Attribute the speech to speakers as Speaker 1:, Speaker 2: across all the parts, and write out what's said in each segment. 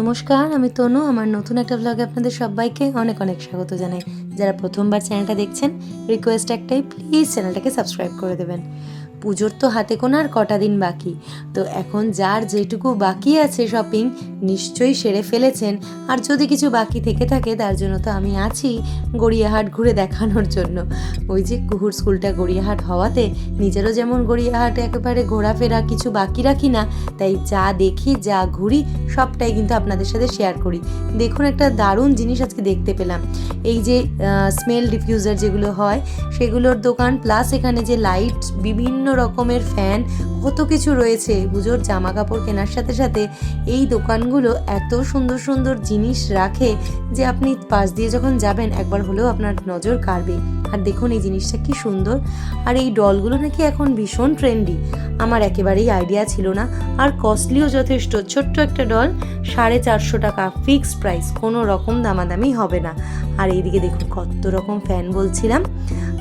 Speaker 1: নমস্কার, আমি তনু, আমার নতুন একটা ব্লগে আপনাদের সবাইকে অনেক অনেক স্বাগত জানাই। যারা প্রথমবার চ্যানেলটা দেখছেন রিকোয়েস্ট একটাই প্লিজ চ্যানেলটাকে সাবস্ক্রাইব করে দেবেন। পুজোর তো হাতে কোনো আর কটা দিন বাকি। তো এখন যার যেটুকু বাকি আছে শপিং নিশ্চয়ই সেরে ফেলেছেন। আর যদি কিছু বাকি থেকে থাকে, তার জন্য তো আমি আছি গড়িয়াহাট ঘুরে দেখানোর জন্য। ওই যে কুহুর স্কুলটা গড়িয়াহাট হওয়াতে, নিজেরও যেমন গড়িয়াহাটে একেবারে ঘোরাফেরা কিছু বাকি রাখি না, তাই যা দেখি, যা ঘুরি, সবটাই কিন্তু আপনাদের সাথে শেয়ার করি। দেখুন একটা দারুণ জিনিস আজকে দেখতে পেলাম। এই যে স্মেল ডিফিউজার যেগুলো হয়, সেগুলোর দোকান প্লাস এখানে যে লাইট বিভিন্ন রকমের ফ্যান কত কিছু রয়েছে। পুজোর জামা কাপড় কেনার সাথে সাথে এই দোকানগুলো এত সুন্দর সুন্দর জিনিস রাখে যে আপনি পাশ দিয়ে যখন যাবেন, একবার হলেও আপনার নজর কাড়বে। আর দেখুন এই জিনিসটা কি সুন্দর। আর এই ডলগুলো নাকি এখন ভীষণ ট্রেন্ডি আমার একেবারেই আইডিয়া ছিল না। আর কস্টলিও যথেষ্ট। ছোট্ট একটা ডল সাড়ে চারশো টাকা ফিক্সড প্রাইস কোনো রকম দামাদামি হবে না। আর এইদিকে দেখুন কত রকম ফ্যান বলছিলাম।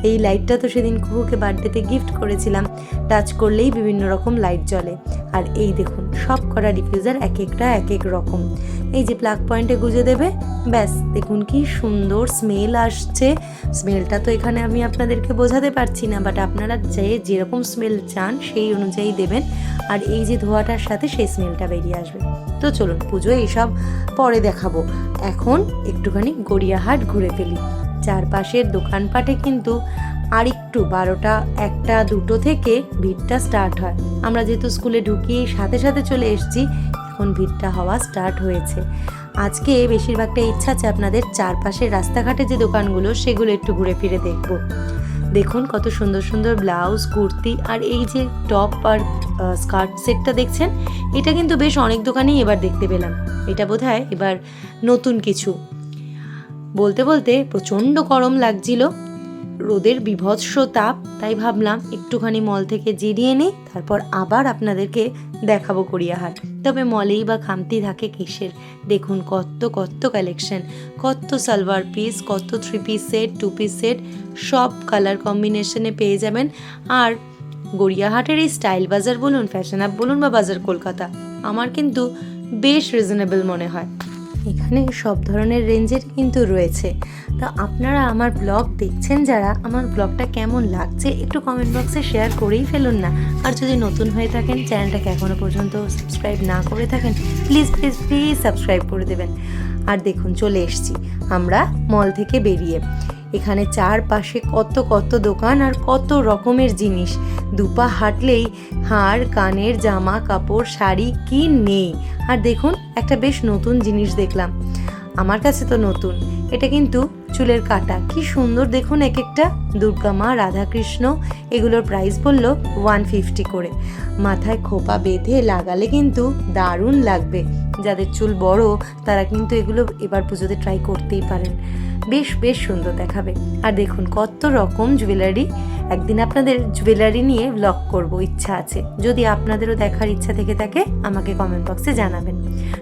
Speaker 1: এই লাইটটা তো সেদিন কুহুকে বার্থডেতে গিফট করেছিলাম। টাচ করলেই বিভিন্ন রকম লাইট জ্বলে। আর এই দেখুন, সব করা ডিফিউজার এক একটা, এক এক রকম। এই যে প্লাগ পয়েন্টে গুজে দেবে, ব্যাস, দেখুন কি সুন্দর স্মেল আসছে। স্মেলটা তো এখানে আমি আপনাদেরকে বোঝাতে পারছি না বাট আপনারা যে যেরকম স্মেল চান, সেই অনুযায়ী দেবেন। আর এই যে ধোয়াটার সাথে সেই স্মেলটা বেরিয়ে আসবে। তো চলুন, পুজো এইসব পরে দেখাবো। এখন একটুখানি গড়িয়াহাট ঘুরে ফেলি। চারপাশের দোকানপাটে কিন্তু আর একটু বারোটা, একটা, দুটো থেকে ভিড়টা স্টার্ট হয়। আমরা যেহেতু স্কুলে ঢুকিয়ে সাথে সাথে চলে এসেছি, এখন ভিড়টা হওয়া স্টার্ট হয়েছে। আজকে বেশিরভাগটা ইচ্ছা আছে আপনাদের চারপাশের রাস্তাঘাটে যে দোকানগুলো, সেগুলো একটু ঘুরে ফিরে দেখব। দেখুন কত সুন্দর সুন্দর ব্লাউজ কুর্তি আর এই যে টপ আর স্কার্ট সেটটা দেখছেন, এটা কিন্তু বেশ অনেক দোকানেই এবার দেখতে পেলাম। এটা বোধহয় এবার নতুন কিছু। বলতে বলতে প্রচণ্ড গরম লাগছিল। রোদের বিভৎস তাপ, তাই ভাবলাম একটুখানি মল থেকে জিরিয়ে নিই, তারপর আবার আপনাদেরকে দেখাবো গড়িয়াহাট। তবে মলেই বা খামতি থাকে কিসের? দেখুন কত কত কালেকশন কত সালোয়ার পিস কত three piece set two piece set সব কালার কম্বিনেশনে পেয়ে যাবেন। আর গড়িয়াহাটের এই স্টাইল বাজার বলুন ফ্যাশন অ্যাপ বলুন বা বাজার কলকাতা, আমার কিন্তু বেশ রিজনেবল মনে হয়। এখানে সব ধরনের রেঞ্জের কিন্তু রয়েছে। তো আপনারা আমার ব্লগ দেখছেন যারা, আমার ব্লগটা কেমন লাগছে একটু কমেন্ট বক্সে শেয়ার করেই ফেলুন না। আর যদি নতুন হয়ে থাকেন চ্যানেলটাকে এখনও পর্যন্ত সাবস্ক্রাইব না করে থাকেন প্লিজ প্লিজ প্লিজ সাবস্ক্রাইব করে দেবেন। আর দেখুন, চলে এসছি আমরা মল থেকে বেরিয়ে। এখানে চারপাশে কত কত দোকান আর কত রকমের জিনিস। দুপা হাঁটলেই হাড় কানের জামা, কাপড়, শাড়ি, কি নেই? আর দেখুন, একটা বেশ নতুন জিনিস দেখলাম। আমার কাছে তো নতুন, এটা কিন্তু চুলের কাটা। কি সুন্দর দেখুন এক একটা দুর্গা মা, রাধাকৃষ্ণ, এগুলোর প্রাইস বলল ওয়ান ফিফটি করে। মাথায় খোপা বেঁধে লাগালে কিন্তু দারুণ লাগবে। যাদের চুল বড়, তারা কিন্তু এগুলো এবার পুজোতে ট্রাই করতেই পারেন। বেশ বেশ সুন্দর দেখাবে। আর দেখুন কত রকম জুয়েলারি একদিন আপনাদের জুয়েলারি নিয়ে ব্লগ করব, ইচ্ছা আছে। যদি আপনাদেরও দেখার ইচ্ছা থেকে থাকে, আমাকে কমেন্ট বক্সে জানাবেন।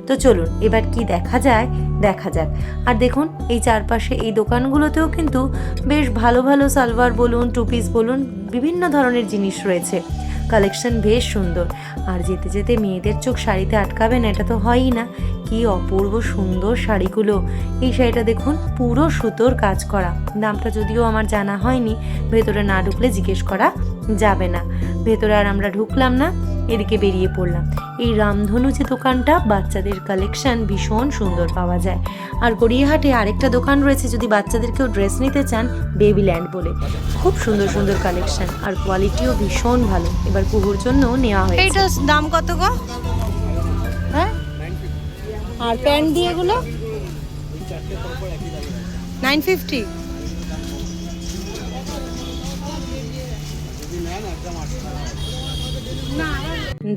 Speaker 1: তো চলুন, এবার কি দেখা যায়? দেখা যাক। আর দেখুন, এই চারপাশে এই দোকানগুলোতেও কিন্তু বেশ ভালো ভালো সালোয়ার বলুন টু পিস বলুন, বিভিন্ন ধরনের জিনিস রয়েছে। কালেকশন বেশ সুন্দর। আর যেতে যেতে মেয়েদের চোখ শাড়িতে আটকাবে না, এটা তো হয়ই না। কি অপূর্ব সুন্দর শাড়িগুলো। এই শাড়িটা দেখুন, পুরো সুতোর কাজ করা। দামটা যদিও আমার জানা হয়নি, ভেতরে না ঢুকলে জিজ্ঞেস করা যাবে না। ভেতরে আর আমরা ঢুকলাম না। এদিকে বেরিয়ে পড়লাম। এই রামধনু যে দোকানটা বাচ্চাদের কালেকশন ভীষণ সুন্দর পাওয়া যায়। আর গড়িয়াহাটে আরেকটা দোকান রয়েছে যদি বাচ্চাদেরকেও ড্রেস নিতে চান বেবি ল্যান্ড বলে। খুব সুন্দর সুন্দর কালেকশন আর কোয়ালিটিও ভীষণ ভালো। এবার কুহুর জন্য নেওয়া হয়েছে।
Speaker 2: এইটার দাম কত গো? হ্যাঁ? আর প্যান্ট দিয়ে এগুলো? নাইন ফিফটি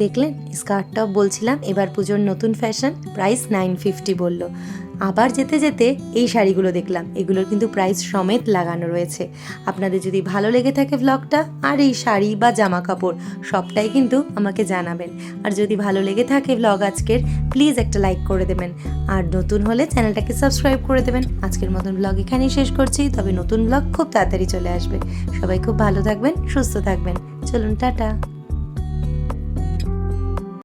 Speaker 1: দেখলেন স্কার্টটাও বলছিলাম, এবার পুজোর নতুন ফ্যাশন প্রাইস নাইন ফিফটি বলল। আবার যেতে যেতে এই শাড়িগুলো দেখলাম, এগুলোর কিন্তু প্রাইস সমেত লাগানো রয়েছে। আপনাদের যদি ভালো লেগে থাকে ভ্লগটা আর এই শাড়ি বা জামা কাপড় সবটাই কিন্তু আমাকে জানাবেন। আর যদি ভালো লেগে থাকে ভ্লগ আজকের প্লিজ একটা লাইক করে দেবেন। আর নতুন হলে চ্যানেলটাকে সাবস্ক্রাইব করে দেবেন। আজকের মতন ভ্লগ এখানেই শেষ করছি, তবে নতুন ভ্লগ খুব তাড়াতাড়ি চলে আসবে। সবাই খুব ভালো থাকবেন, সুস্থ থাকবেন। চলুন, টাটা।